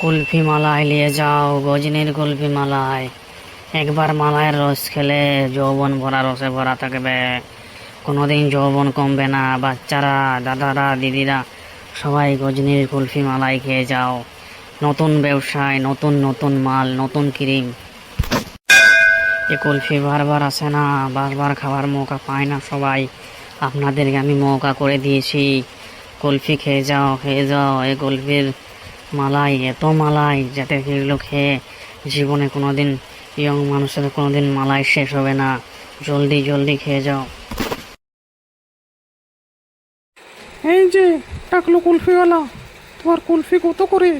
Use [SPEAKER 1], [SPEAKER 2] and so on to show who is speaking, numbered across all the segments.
[SPEAKER 1] কুলফি মালায় নিয়ে যাও, গজনির কুলফি মালায় একবার মালায় রস খেলে যৌবন ভরা, রসে ভরা থাকবে। কোনোদিন যৌবন কমবে না। বাচ্চারা, দাদারা, দিদিরা, সবাই গজনির কুলফি মালাই খেয়ে যাও। নতুন ব্যবসায়, নতুন নতুন মাল, নতুন ক্রিম। এ কুলফি বারবার আসে না, বারবার খাওয়ার মৌকা পায় না সবাই। আপনাদেরকে আমি মৌকা করে দিয়েছি। কুলফি খেয়ে যাও খেয়ে যাও। এই কুলফির মালাই এত মালাই যাতে এগুলো খেয়ে জীবনে কোনোদিন ইয়ং মানুষের কোনোদিন মালাই শেষ হবে না। জলদি জলদি খেয়ে যাও।
[SPEAKER 2] এই যে টাকলো কুলফিওয়ালা তোমার কুলফি কত করে?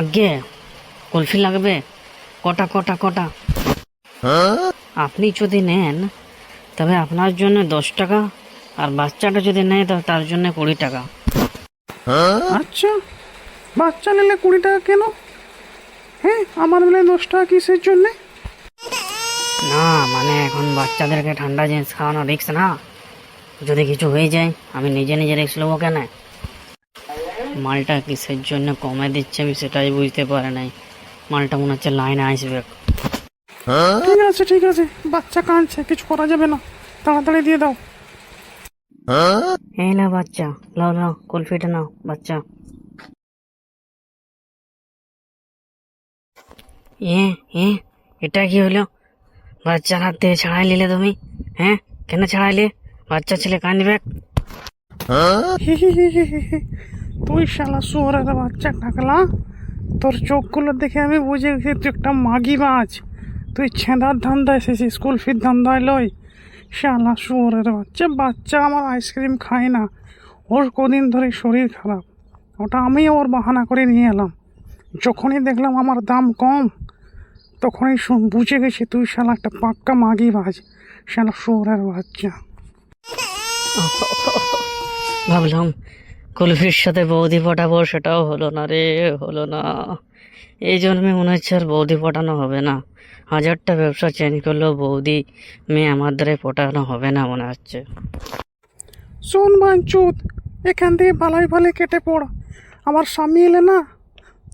[SPEAKER 1] আগে কুলফি লাগবে? কটা কটা কটা? আপনি যদি নেন তবে আপনার জন্য দশ টাকা আর বাচ্চাটা যদি নেয় তবে তার জন্য কুড়ি টাকা।
[SPEAKER 2] আচ্ছা বাচ্চা নিলে কুড়ি টাকা কেন? হ্যাঁ আমার বেলায় দশ টাকা কিসের জন্যে?
[SPEAKER 1] না মানে এখন বাচ্চাদেরকে ঠান্ডা জিনিস খাওয়ানো রিক্স না। যদি কিছু হয়ে যায় আমি নিজে নিজে রিক্স নেব কেন? মালটা কিসের জন্য কমে দিচ্ছে আমি সেটাই বুঝতে পারি নাই। মালটা মনে হচ্ছে লাইনে আসবে।
[SPEAKER 2] ঠিক আছে ঠিক আছে বাচ্চা কাঁদছে কিছু করা যাবে না। তাড়াতাড়ি দিয়ে দাও।
[SPEAKER 1] এই না বাচ্চা। লাও লাও কুলফিটা নাও, বাচ্চা। এ এ এটা কি হলো? বাচ্চার হাত থেকে ছাড়াই নিলে তুমি? হ্যাঁ কেন ছাড়াইলে বাচ্চা ছেলে কাঁদবে।
[SPEAKER 2] তুই শালা শুয়ারের বাচ্চা টাকলা তোর চোখগুলো দেখে আমি বুঝে গেছি, তুই একটা মাগি মাছ। তুই ছেঁদার ধান্দা এসেছিস, কুলফির ধান্দায় লয় শালা শুয়ারের বাচ্চা বাচ্চা আমার আইসক্রিম খায় না, ওর কদিন ধরে শরীর খারাপ। ওটা আমি ওর বাহানা করে নিয়ে এলাম। যখনই দেখলাম আমার দাম কম, তখনই শুন- বুঝে গেছি তুই শালা একটা পাক্কা মাগি বাজ, শালা শুয়ারের বাচ্চা।
[SPEAKER 1] ভাবলাম কুলফির সাথে বৌদি পটাবো, সেটাও হলো না রে, হলো না। এই জন্মে মনে হচ্ছে আর বৌদি পটানো হবে না। হাজারটা ব্যবসা চেঞ্জ করলেও বৌদি মেয়ে আমার দ্বারা পটানো হবে না মনে হচ্ছে।
[SPEAKER 2] শোন বাঞ্চুত এখান থেকে ভালাই ভালাই কেটে পড়। আমার স্বামী এলে না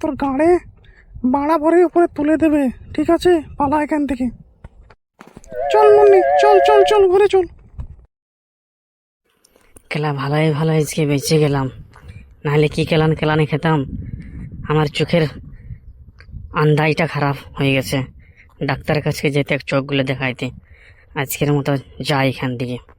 [SPEAKER 2] তোর গাড়ে বাড়া ভরে উপরে তুলে দেবে ঠিক আছে? পালা এখান থেকে। চল মুন্নি চল চল চল ঘরে চল।
[SPEAKER 1] খেলা ভালোই ভালো আজকে বেঁচে গেলাম। নাহলে কি কেলান কেলানি খেতাম? আমার চোখের আন্দাজটা খারাপ হয়ে গেছে। ডাক্তারের কাছে যেতে চোখগুলো দেখাইতে। আজকের মতো যাই এখান থেকে।